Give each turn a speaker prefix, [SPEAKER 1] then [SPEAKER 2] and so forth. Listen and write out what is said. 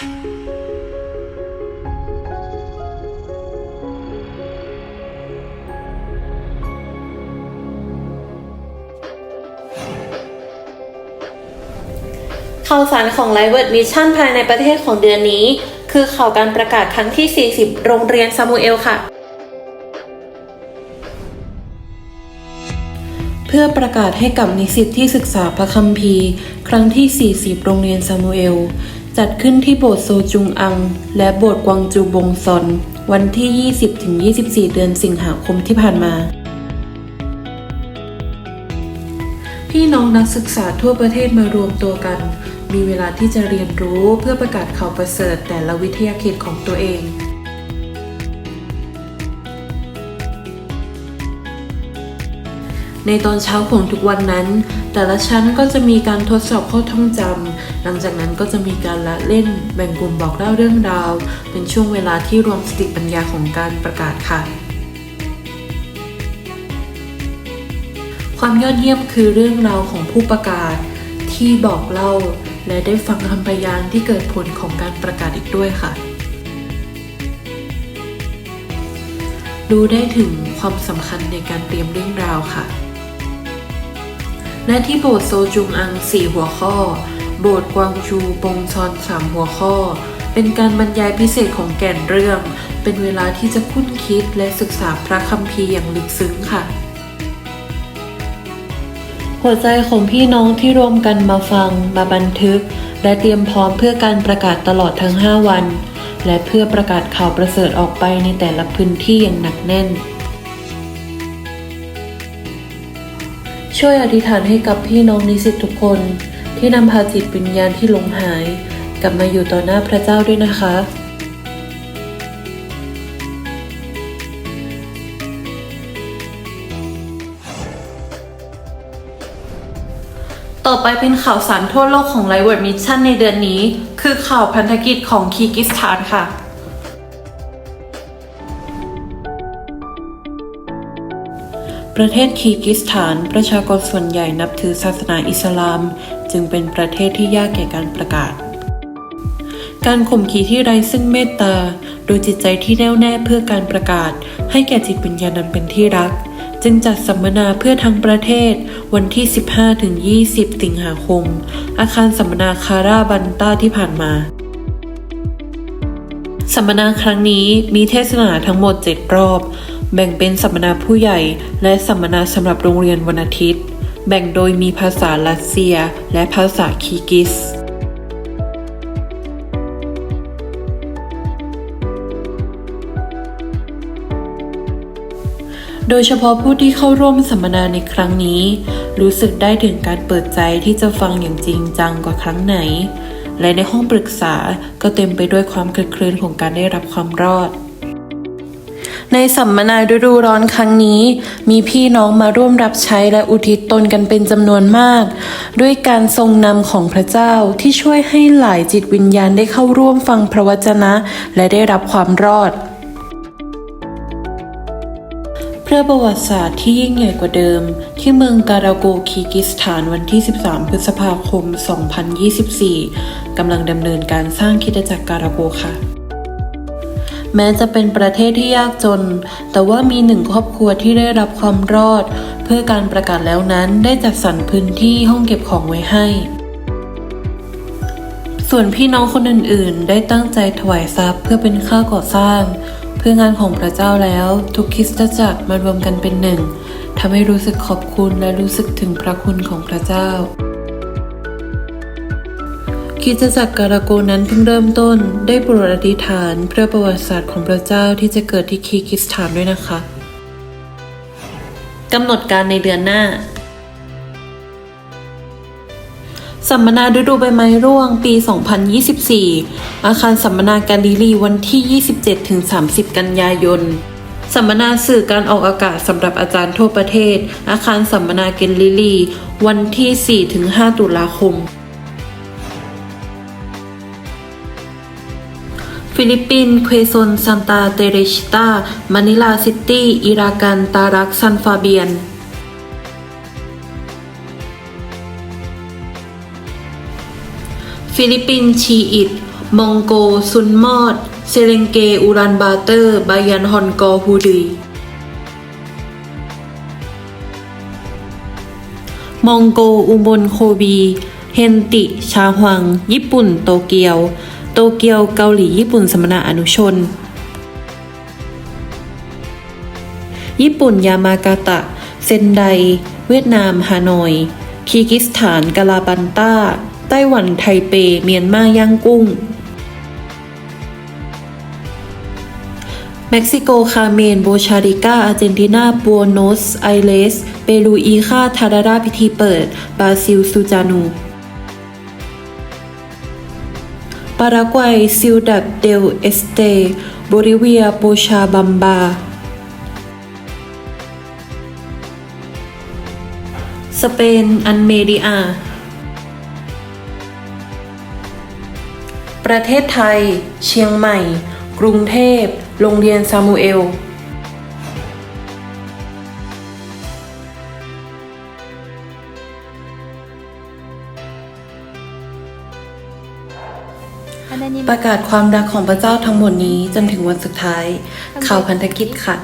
[SPEAKER 1] ข่าวสารของ l i v e r Mission ภายในประเทศของเดือนนี้ คือข่าวการประกาศครั้งที่ 40 โรงเรียนซามูเอลค่ะ เพื่อประกาศให้กับนิสิตที่ศึกษาพระคัมภีร์ ครั้งที่ 40 โรงเรียนซามูเอล จัดขึ้นที่โบสถ์โซจุงอัง และโบสถ์กวางจูบงซอน วันที่ 20-24 เดือนสิงหาคมที่ผ่านมา พี่น้องนักศึกษาทั่วประเทศมารวมตัวกัน มีเวลาที่จะเรียนรู้เพื่อประกาศข่าวประเสริฐแต่ละวิทยาเขตของตัวเอง ในตอนเช้าของทุกวันนั้น แต่ละชั้นก็จะมีการทดสอบข้อท่องจำ หลังจากนั้นก็จะมีการละเล่น แบ่งกลุ่มบอกเล่าเรื่องราว เป็นช่วงเวลาที่รวมสติปัญญาของการประกาศค่ะความยอดเยี่ยมคือเรื่องราวของผู้ประกาศที่บอกเล่า และได้ฟังคำพยานที่เกิดผลของการประกาศอีกด้วยค่ะ รู้ได้ถึงความสำคัญในการเตรียมเรื่องราวค่ะ และที่โบสถ์โซจุงอัง 4 หัวข้อ โบสถ์กวางจูปงซอน3หัวข้อ เป็นการบรรยายพิเศษของแก่นเรื่อง เป็นเวลาที่จะคุ้นคิดและศึกษาพระคัมภีร์อย่างลึกซึ้งค่ะ หัวใจของพี่น้องที่รวมกันมาฟังมาบันทึก และเตรียมพร้อมเพื่อการประกาศตลอดทั้ง 5 วัน และเพื่อประกาศข่าวประเสริฐออกไปในแต่ละพื้นที่อย่างหนักแน่น ช่วยอธิษฐานให้กับพี่น้องนิสิตทุกคน ที่นำพาจิตวิญญาณที่หลงหาย กลับมาอยู่ต่อหน้าพระเจ้าด้วยนะคะ ต่อไปเป็นข่าวสารทั่วโลกของ l i v e r Mission ในเดือนนี้ คือข่าวพันธกิจของคีกิสถานค่ะ ประเทศคีร์กิสถาน ประชากรส่วนใหญ่นับถือศาสนาอิสลาม จึงเป็นประเทศที่ยากแก่การประกาศ การข่มขีที่ไร้ซึ่งเมตตา โดยจิตใจที่แน่วแน่เพื่อการประกาศ ให้แก่จิตวิญญาณนั้นเป็นที่รัก จึงจัดสัมมนาเพื่อทั้งประเทศ วันที่ 15-20 สิงหาคม อาคารสัมมนาคาราบันต้าที่ผ่านมา มมนาครั้งนี้มีเทศนาทั้งหมด 7 รอบ แบ่งเป็นสัมมนาผู้ใหญ่ และสัมมนาสำหรับโรงเรียนวันอาทิตย์ แบ่งโดยมีภาษารัสเซีย และภาษาคีกิสโดยเฉพาะผู้ที่เข้าร่วมสัมมนาในครั้งนี้ รู้สึกได้ถึงการเปิดใจที่จะฟังอย่างจริงจังกว่าครั้งไหน และในห้องปรึกษาก็เต็มไปด้วยความคลึกคลื่นของการได้รับความรอด ในสัมมนาฤดูร้อนครั้งนี้ มีพี่น้องมาร่วมรับใช้และอุทิศตนกันเป็นจำนวนมาก ด้วยการทรงนำของพระเจ้าที่ช่วยให้หลายจิตวิญญาณได้เข้าร่วมฟังพระวจนะ และได้รับความรอด พื่อประวัติศาสตร์ที่ยิ่งใหญ่กว่าเดิม ที่เมืองการาโกคีกิสถานวันที่ 13 พฤษภาคม 2024 กำลังดำเนินการสร้างคิดจักรการาโกค่ะ แม้จะเป็นประเทศที่ยากจน แต่ว่ามีหนึ่งครอบครัวที่ได้รับความรอด เพื่อการประกาศแล้วนั้นได้จัดสรรพื้นที่ห้องเก็บของไว้ให้ ส่วนพี่น้องคนอื่นๆ ได้ตั้งใจถวายทรัพย์เพื่อเป็นค่าก่อสร้าง เพื่องานของพระเจ้าแล้ว ทุกคริสตจักรมารวมกันเป็นหนึ่งทำให้รู้สึกขอบคุณและรู้สึกถึงพระคุณของพระเจ้าคิสตจักรการาโกนั้นเพิ่งเริ่มต้นได้โปรดอธิษฐานเพื่อประวัติศาสตร์ของพระเจ้าที่จะเกิดที่คีร์กิสถานด้วยนะคะกำหนดการในเดือนหน้า สัมมนาฤดูใบไม้ร่วงปี 2024 อาคารสัมมนาการลิลีวันที่ 27-30 กันยายน สัมมนาสื่อการออกอากาศสำหรับอาจารย์ทั่วประเทศ อาคารสัมมนาเกนลิลี วันที่ 4-5 ตุลาคม ฟิลิปปินส์ เควซนซันตาเตเรชิตามะนิลาซิตี้ อิรากัน ตารัก ซันฟาเบียน ฟิลิปปินส์ชีอิตมองโก ซุนมอด เซเลงเก อูรันบาเตอร์ บายันฮอนกอฮูดีมองโก อุบลโคบี เฮนติ ชาฮวัง ญี่ปุ่น โตเกียว โตเกียว เกาหลี ญี่ปุ่น สมณะอนุชน ญี่ปุ่น ยามากาตะ เซนได เวียดนาม ฮานอย คีกิสถาน กาลาบันตา ไต้หวันไทเป เมียนมาย่างกุ้ง เม็กซิโก คาเมน โบชาริกาอาร์เจนตินาบัวโนส ไอเรสเปรูอีคาทาดาราพิธีเปิด บราซิล ซูจานูปารากวัยซิลดัดเดลเอสเตโบริเวียโปชาบัมบา สเปน อันเมดิอา ประเทศไทย เชียงใหม่ กรุงเทพ โรงเรียนซามูเอลประกาศความรักของพระเจ้าทั้งหมดนี้จนถึงวันสุดท้าย ข่าวพันธกิจค่ะ